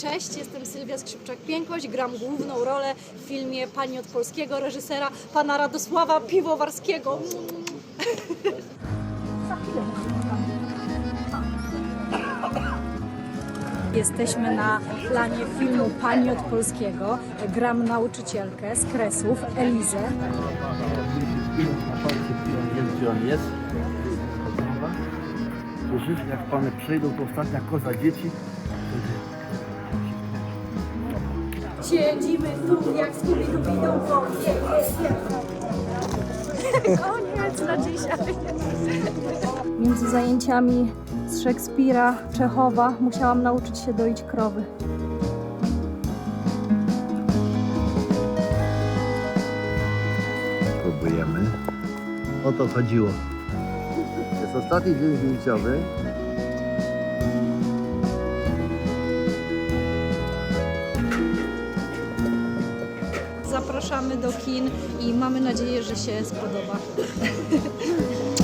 Cześć, jestem Sylwia Skrzypczak-Piękoś, gram główną rolę w filmie Pani od polskiego reżysera, pana Radosława Piwowarskiego. Jesteśmy na planie filmu Pani od polskiego. Gram nauczycielkę z Kresów, Elizę. Wiem, gdzie on jest. Jak pany przyjdą, to ostatnia koza dzieci. Siedzimy tu jak Scooby-Doo, Koniec na dzisiaj. Między zajęciami z Szekspira, Czechowa musiałam nauczyć się doić krowy. Próbujemy. O to chodziło. Jest ostatni dzień zdjęciowy. Zapraszamy do kin i mamy nadzieję, że się spodoba.